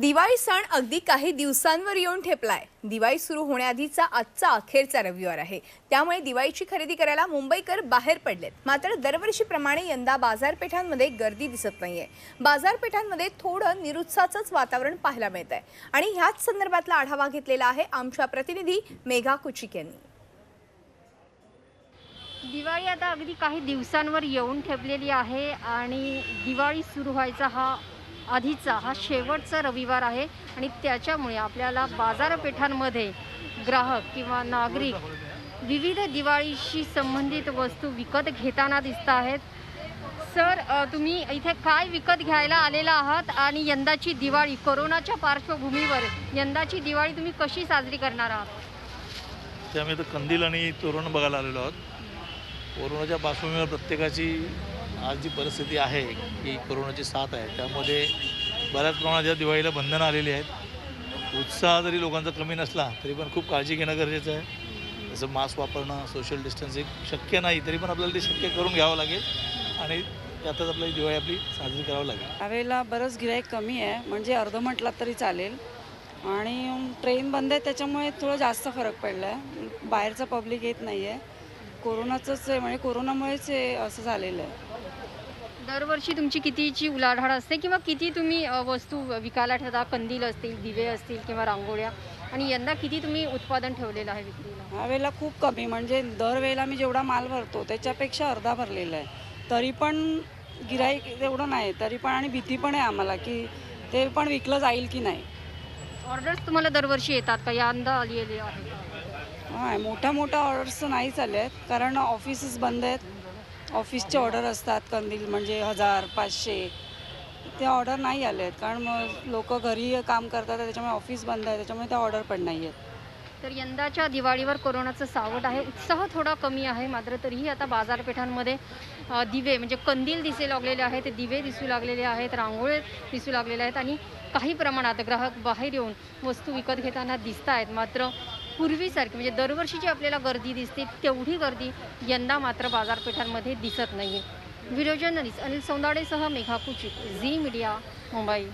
दिवाळी सण अगदी काही दिवसांवर येऊन ठेपलाय. दिवाळी सुरू होण्याआधीचा आजचा अखेरचा रविवार आहे. त्यामुळे दिवाळीची खरेदी करायला मुंबईकर बाहेर पडलेत. मात्र दरवर्षीप्रमाणे यंदा बाजारपेठांमध्ये गर्दी दिसत नाहीये. बाजारपेठांमध्ये थोडं निरुत्साहाचंच वातावरण पाहायला मिळत आहे आणि ह्याच संदर्भातला आढावा घेतलेला आहे आमच्या प्रतिनिधी मेघा कुचिक यांनी. दिवाळी आता अगदी काही दिवसांवर येऊन ठेपलेली आहे आणि दिवाळी सुरू व्हायचा हा आधीचा हा शेवटचा रविवार आहे आणि त्याच्यामुळे आपल्याला बाजारपेठांमध्ये ग्राहक किंवा नागरिक विविध दिवाळीशी संबंधित वस्तू विकत घेताना दिसत आहेत. सर तुम्ही इथे काय विकत घ्यायला आलेला आहात आणि यंदाची दिवाळी कोरोनाच्या पार्श्वभूमीवर यंदाची दिवाळी तुम्ही कशी साजरी करणार आहात? ते आम्ही कंदील आणि तोरण बघायला आलेलो आहोत. कोरोनाच्या पार्श्वभूमीवर प्रत्येकाची आज जी परिस्थिती आहे की कोरोनाची साथ आहे त्यामध्ये बऱ्याच प्रमाणात या दिवाळीला बंधनं आलेली आहेत. उत्साह जरी लोकांचा कमी नसला तरी पण खूप काळजी घेणं गरजेचं आहे. जसं मास्क वापरणं सोशल डिस्टन्सिंग शक्य नाही तरी पण आपल्याला ते शक्य करून घ्यावं लागेल. आणि त्यातच आपली दिवाळी आपली साजरी करावी लागेल. यावेळेला बरंच गिराईक कमी आहे म्हणजे अर्ध म्हटलं तरी चालेल. आणि ट्रेन बंद आहे त्याच्यामुळे थोडं जास्त फरक पडला आहे बाहेरचं पब्लिक येत नाही आहे कोरोनाचंच आहे म्हणजे कोरोनामुळेच हे असं झालेलं आहे. दरवर्षी तुमची कितीची उलाढाल असते किंवा किती तुम्ही अ, वस्तू विकायला ठेवता? कंदील असतील दिवे असतील किंवा रांगोळ्या? आणि यंदा किती तुम्ही उत्पादन ठेवलेलं आहे विक्रीला? यावेळेला खूप कमी. म्हणजे दरवेळेला मी जेवढा माल भरतो त्याच्यापेक्षा अर्धा भरलेला आहे. तरी पण गिराईक एवढं नाही. तरी पण आणि भीती पण आहे आम्हाला की ते पण विकलं जाईल की नाही. ऑर्डर्स तुम्हाला दरवर्षी येतात का? यंदा आलेले आहे हां मोठ्या मोठ्या ऑर्डर्स नाही चालले आहेत. कारण ऑफिसेस बंद आहेत. ऑफिसचे ऑर्डर असतात कंदील म्हणजे हजार पाचशे. ते ऑर्डर नाही आले आहेत कारण मग लोक घरी काम करतात त्याच्यामुळे ऑफिस बंद आहे त्याच्यामुळे त्या ऑर्डर पण नाही आहेत. तर यंदाच्या दिवाळीवर कोरोनाचं सावट आहे उत्साह थोडा कमी आहे मात्र तरीही आता बाजारपेठांमध्ये दिवे म्हणजे कंदील दिसे लागलेले आहेत दिवे दिसू लागलेले आहेत रांगोळे दिसू लागलेले आहेत आणि काही प्रमाणात ग्राहक बाहेर येऊन वस्तू विकत घेताना दिसत आहेत मात्र पूर्वीसारखी म्हणजे दरवर्षी जी आपल्याला गर्दी दिसते तेवढी गर्दी यंदा मात्र बाजारपेठांमध्ये दिसत नाही व्हिडिओ जर्नलिस्ट अनिल सौंदाडेसह मेघा कुचिक झी मीडिया मुंबई.